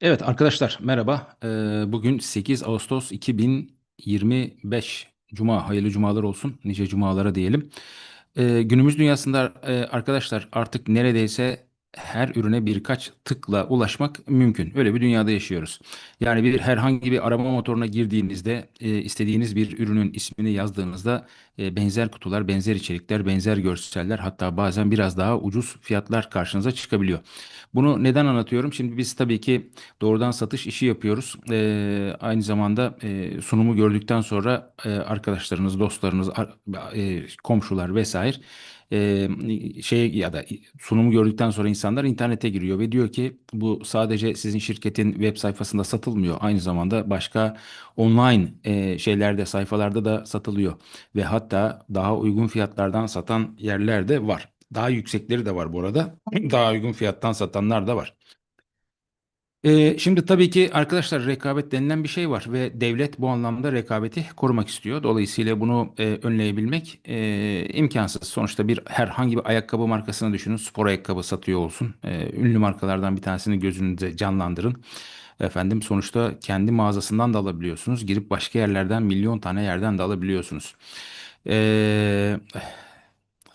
Evet arkadaşlar merhaba. Ee, bugün 8 Ağustos 2025 Cuma. Hayırlı cumalar olsun. Nice cumalara diyelim. Ee, günümüz dünyasında e, arkadaşlar artık neredeyse her ürüne birkaç tıkla ulaşmak mümkün. Öyle bir dünyada yaşıyoruz. Yani bir herhangi bir arama motoruna girdiğinizde e, istediğiniz bir ürünün ismini yazdığınızda e, benzer kutular, benzer içerikler, benzer görseller hatta bazen biraz daha ucuz fiyatlar karşınıza çıkabiliyor. Bunu neden anlatıyorum? Şimdi biz tabii ki doğrudan satış işi yapıyoruz. Ee, aynı zamanda e, sunumu gördükten sonra e, arkadaşlarınız, dostlarınız, ar- e, komşular vesaire e, şey ya da sunumu gördükten sonra insanlar internete giriyor ve diyor ki bu sadece sizin şirketin web sayfasında satılmıyor. Aynı zamanda başka online e, şeylerde, sayfalarda da satılıyor ve hatta daha uygun fiyatlardan satan yerler de var. Daha yüksekleri de var bu arada. Daha uygun fiyattan satanlar da var. Ee, şimdi tabii ki arkadaşlar rekabet denilen bir şey var ve devlet bu anlamda rekabeti korumak istiyor. Dolayısıyla bunu e, önleyebilmek e, imkansız. Sonuçta bir herhangi bir ayakkabı markasını düşünün. Spor ayakkabı satıyor olsun. E, ünlü markalardan bir tanesini gözünüzde canlandırın. Efendim sonuçta kendi mağazasından da alabiliyorsunuz. Girip başka yerlerden milyon tane yerden de alabiliyorsunuz. E,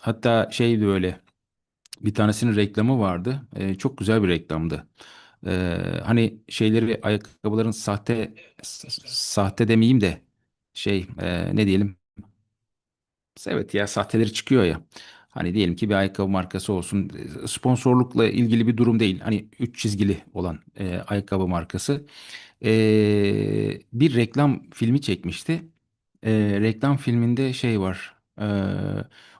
hatta şey de öyle. Bir tanesinin reklamı vardı. Ee, çok güzel bir reklamdı. Ee, hani şeyleri ayakkabıların sahte sahte demeyeyim de şey e, ne diyelim? Evet ya sahteleri çıkıyor ya. Hani diyelim ki bir ayakkabı markası olsun. e, Sponsorlukla ilgili bir durum değil. Hani üç çizgili olan e, ayakkabı markası. Ee, bir reklam filmi çekmişti. Ee, reklam filminde şey var. Ee,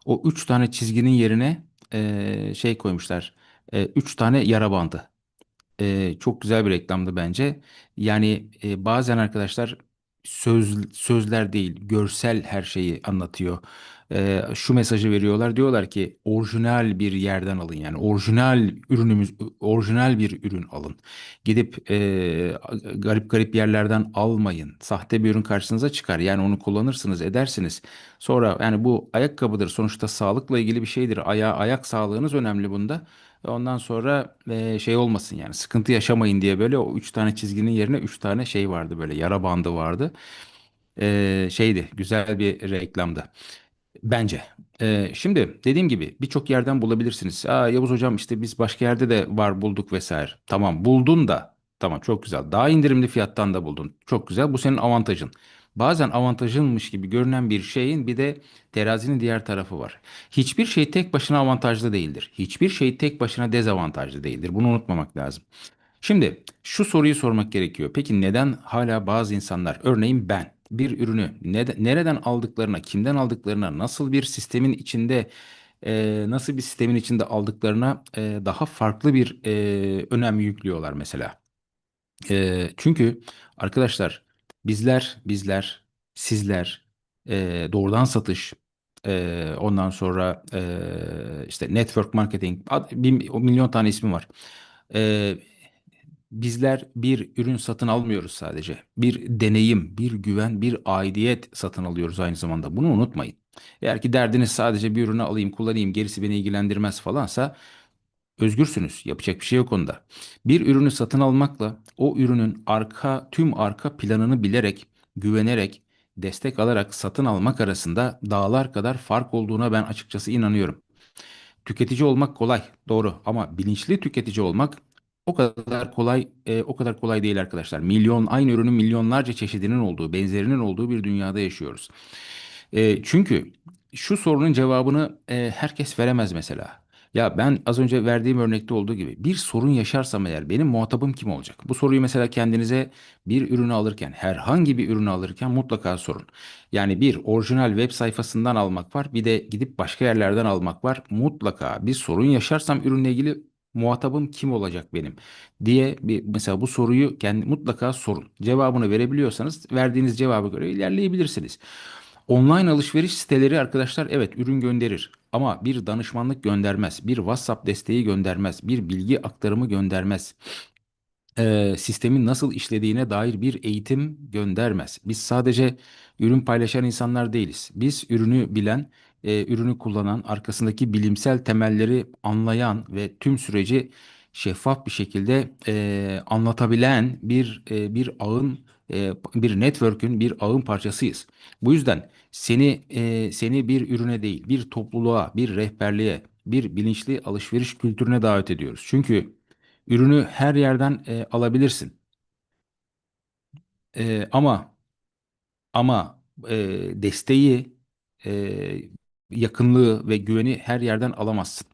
o üç tane çizginin yerine e, şey koymuşlar. E, üç tane yara bandı. Ee, çok güzel bir reklamdı bence. Yani e, bazen arkadaşlar söz sözler değil, görsel her şeyi anlatıyor. Ee, şu mesajı veriyorlar. Diyorlar ki orijinal bir yerden alın. Yani orijinal ürünümüz, orijinal bir ürün alın. Gidip e, garip garip yerlerden almayın. Sahte bir ürün karşınıza çıkar. Yani onu kullanırsınız, edersiniz. Sonra yani bu ayakkabıdır. Sonuçta sağlıkla ilgili bir şeydir. Aya, ayak sağlığınız önemli bunda. Ondan sonra e, şey olmasın yani sıkıntı yaşamayın diye böyle o üç tane çizginin yerine üç tane şey vardı böyle yara bandı vardı. E, şeydi güzel bir reklamdı. Bence. Ee, şimdi dediğim gibi birçok yerden bulabilirsiniz. Aa, Yavuz hocam işte biz başka yerde de var bulduk vesaire. Tamam buldun da tamam çok güzel. Daha indirimli fiyattan da buldun. Çok güzel bu senin avantajın. Bazen avantajınmış gibi görünen bir şeyin bir de terazinin diğer tarafı var. Hiçbir şey tek başına avantajlı değildir. Hiçbir şey tek başına dezavantajlı değildir. Bunu unutmamak lazım. Şimdi şu soruyu sormak gerekiyor. Peki neden hala bazı insanlar, örneğin ben, bir ürünü nereden aldıklarına, kimden aldıklarına, nasıl bir sistemin içinde, e, nasıl bir sistemin içinde aldıklarına e, daha farklı bir e, önem yüklüyorlar mesela. Çünkü arkadaşlar bizler, bizler, sizler e, doğrudan satış, e, ondan sonra e, işte network marketing, bir, milyon tane ismi var. E, Bizler bir ürün satın almıyoruz sadece. Bir deneyim, bir güven, bir aidiyet satın alıyoruz aynı zamanda. Bunu unutmayın. Eğer ki derdiniz sadece bir ürünü alayım, kullanayım, gerisi beni ilgilendirmez falansa özgürsünüz. Yapacak bir şey yok onda. Bir ürünü satın almakla o ürünün arka tüm arka planını bilerek, güvenerek, destek alarak satın almak arasında dağlar kadar fark olduğuna ben açıkçası inanıyorum. Tüketici olmak kolay, doğru ama bilinçli tüketici olmak o kadar kolay, e, o kadar kolay değil arkadaşlar. Milyon aynı ürünün milyonlarca çeşidinin olduğu, benzerinin olduğu bir dünyada yaşıyoruz. E, çünkü şu sorunun cevabını e, herkes veremez mesela. Ya ben az önce verdiğim örnekte olduğu gibi bir sorun yaşarsam eğer benim muhatabım kim olacak? Bu soruyu mesela kendinize bir ürünü alırken, herhangi bir ürünü alırken mutlaka sorun. Yani bir orijinal web sayfasından almak var, bir de gidip başka yerlerden almak var. Mutlaka bir sorun yaşarsam ürünle ilgili muhatabım kim olacak benim diye bir mesela bu soruyu kendi mutlaka sorun. Cevabını verebiliyorsanız verdiğiniz cevaba göre ilerleyebilirsiniz. Online alışveriş siteleri arkadaşlar evet ürün gönderir ama bir danışmanlık göndermez, bir WhatsApp desteği göndermez, bir bilgi aktarımı göndermez e, sistemin nasıl işlediğine dair bir eğitim göndermez. Biz sadece ürün paylaşan insanlar değiliz. Biz ürünü bilen, e, ürünü kullanan, arkasındaki bilimsel temelleri anlayan ve tüm süreci şeffaf bir şekilde e, anlatabilen bir e, bir ağın e, bir network'ün bir ağın parçasıyız. Bu yüzden seni e, seni bir ürüne değil, bir topluluğa, bir rehberliğe, bir bilinçli alışveriş kültürüne davet ediyoruz. Çünkü ürünü her yerden e, alabilirsin. E, ama ama desteği, yakınlığı ve güveni her yerden alamazsın.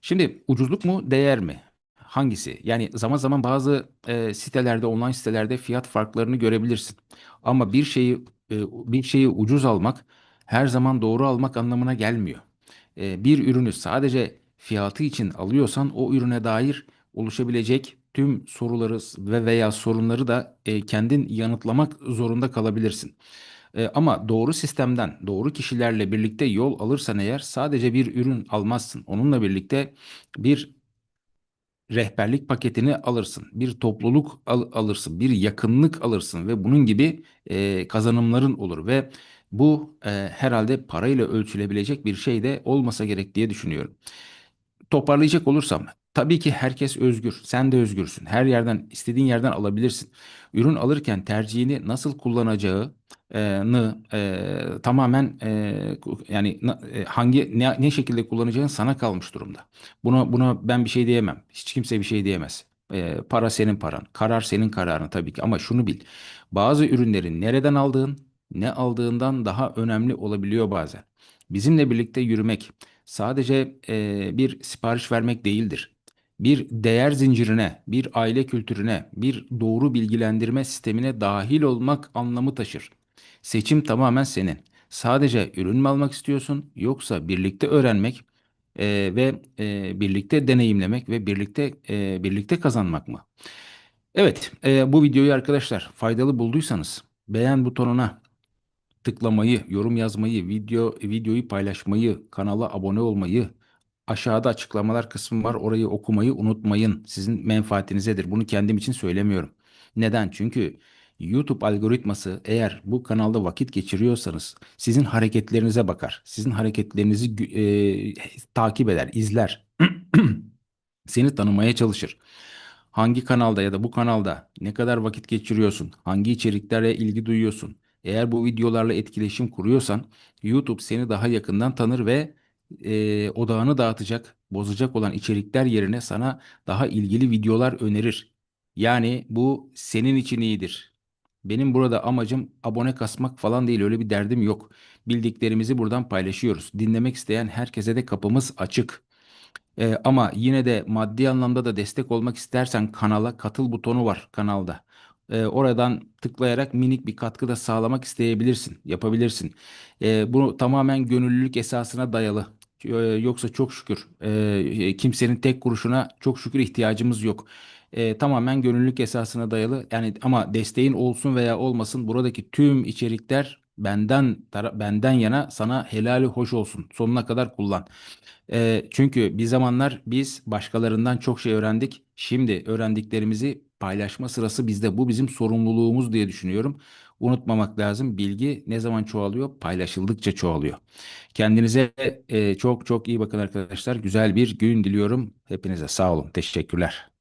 Şimdi ucuzluk mu, değer mi? Hangisi? Yani zaman zaman bazı e, sitelerde, online sitelerde fiyat farklarını görebilirsin. Ama bir şeyi e, bir şeyi ucuz almak her zaman doğru almak anlamına gelmiyor. E, bir ürünü sadece fiyatı için alıyorsan o ürüne dair oluşabilecek tüm soruları ve veya sorunları da e, kendin yanıtlamak zorunda kalabilirsin. E, ama doğru sistemden, doğru kişilerle birlikte yol alırsan eğer sadece bir ürün almazsın. Onunla birlikte bir rehberlik paketini alırsın, bir topluluk al- alırsın, bir yakınlık alırsın ve bunun gibi e, kazanımların olur ve bu e, herhalde parayla ölçülebilecek bir şey de olmasa gerek diye düşünüyorum. Toparlayacak olursam, tabii ki herkes özgür. Sen de özgürsün. Her yerden, istediğin yerden alabilirsin. Ürün alırken tercihini nasıl kullanacağını e, tamamen e, yani e, hangi ne, ne şekilde kullanacağın sana kalmış durumda. Buna buna ben bir şey diyemem. Hiç kimse bir şey diyemez. E, para senin paran, karar senin kararın tabii ki. Ama şunu bil. Bazı ürünlerin nereden aldığın, ne aldığından daha önemli olabiliyor bazen. Bizimle birlikte yürümek sadece e, bir sipariş vermek değildir. Bir değer zincirine, bir aile kültürüne, bir doğru bilgilendirme sistemine dahil olmak anlamı taşır. Seçim tamamen senin. Sadece ürün mü almak istiyorsun yoksa birlikte öğrenmek e, ve e, birlikte deneyimlemek ve birlikte e, birlikte kazanmak mı? Evet, e, bu videoyu arkadaşlar faydalı bulduysanız beğen butonuna tıklamayı, yorum yazmayı, video videoyu paylaşmayı, kanala abone olmayı, aşağıda açıklamalar kısmı var. Orayı okumayı unutmayın. Sizin menfaatinizedir. Bunu kendim için söylemiyorum. Neden? Çünkü YouTube algoritması eğer bu kanalda vakit geçiriyorsanız sizin hareketlerinize bakar. Sizin hareketlerinizi e, takip eder, izler. Seni tanımaya çalışır. Hangi kanalda ya da bu kanalda ne kadar vakit geçiriyorsun? Hangi içeriklere ilgi duyuyorsun? Eğer bu videolarla etkileşim kuruyorsan YouTube seni daha yakından tanır ve e, odağını dağıtacak, bozacak olan içerikler yerine sana daha ilgili videolar önerir. Yani bu senin için iyidir. Benim burada amacım abone kasmak falan değil, öyle bir derdim yok. Bildiklerimizi buradan paylaşıyoruz. Dinlemek isteyen herkese de kapımız açık. Ee, ama yine de maddi anlamda da destek olmak istersen kanala katıl butonu var kanalda. Ee, oradan tıklayarak minik bir katkı da sağlamak isteyebilirsin, yapabilirsin. Ee, bu tamamen gönüllülük esasına dayalı. Ee, yoksa çok şükür e, kimsenin tek kuruşuna çok şükür ihtiyacımız yok. Tamamen gönüllülük esasına dayalı. Yani ama desteğin olsun veya olmasın buradaki tüm içerikler benden benden yana sana helali hoş olsun. Sonuna kadar kullan. Çünkü bir zamanlar biz başkalarından çok şey öğrendik. Şimdi öğrendiklerimizi paylaşma sırası bizde. Bu bizim sorumluluğumuz diye düşünüyorum. Unutmamak lazım. Bilgi ne zaman çoğalıyor? Paylaşıldıkça çoğalıyor. Kendinize e, çok çok iyi bakın arkadaşlar. Güzel bir gün diliyorum. Hepinize sağ olun. Teşekkürler.